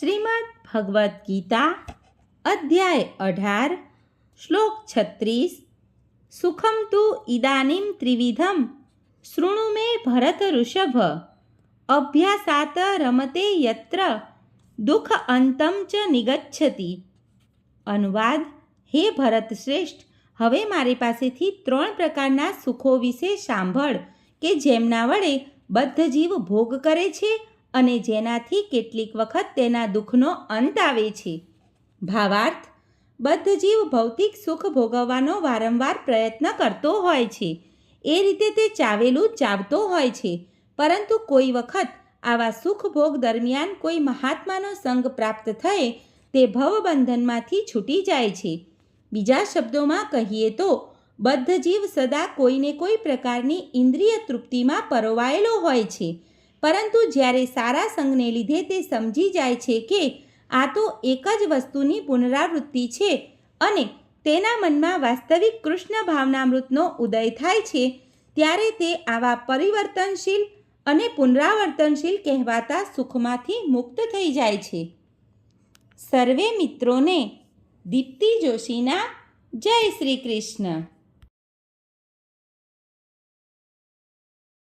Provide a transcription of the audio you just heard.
શ્રીમદ ભગવદ્ ગીતા, અધ્યાય અઢાર, શ્લોક છત્રીસ, સુખમ તુ ઇદાનીમ ત્રિવિધમ, શૃણુ મે ભરત ઋષભ, અભ્યાસાત રમતે યત્ર, દુઃખ અંતમ ચ નિગચ્છતિ. અનુવાદ, હે ભરત શ્રેષ્ઠ, હવે મારી પાસેથી ત્રણ પ્રકારના સુખો વિશે સાંભળ કે જેમના વડે બદ્ધ જીવ ભોગ કરે છે અને જેનાથી કેટલીક વખત તેના દુઃખનો અંત આવે છે. ભાવાર્થ, બદ્ધ જીવ ભૌતિક સુખ ભોગવવાનો વારંવાર પ્રયત્ન કરતો હોય છે. એ રીતે તે ચાવેલું ચાવતો હોય છે. પરંતુ કોઈ વખત આવા સુખ ભોગ દરમિયાન કોઈ મહાત્માનો સંગ પ્રાપ્ત થયે તે ભવબંધનમાંથી છૂટી જાય છે. બીજા શબ્દોમાં કહીએ તો, બદ્ધ જીવ સદા કોઈને કોઈ પ્રકારની ઇન્દ્રિય તૃપ્તિમાં પરોવાયેલો હોય છે. પરંતુ જ્યારે સારા સંઘને લીધે તે સમજી જાય છે કે આ તો એક જ વસ્તુની પુનરાવૃત્તિ છે અને તેના મનમાં વાસ્તવિક કૃષ્ણ ભાવનામૃતનો ઉદય થાય છે, ત્યારે તે આવા પરિવર્તનશીલ અને પુનરાવર્તનશીલ કહેવાતા સુખમાંથી મુક્ત થઈ જાય છે. સર્વે મિત્રોને દીપ્તિ જોશીના જય શ્રી કૃષ્ણ.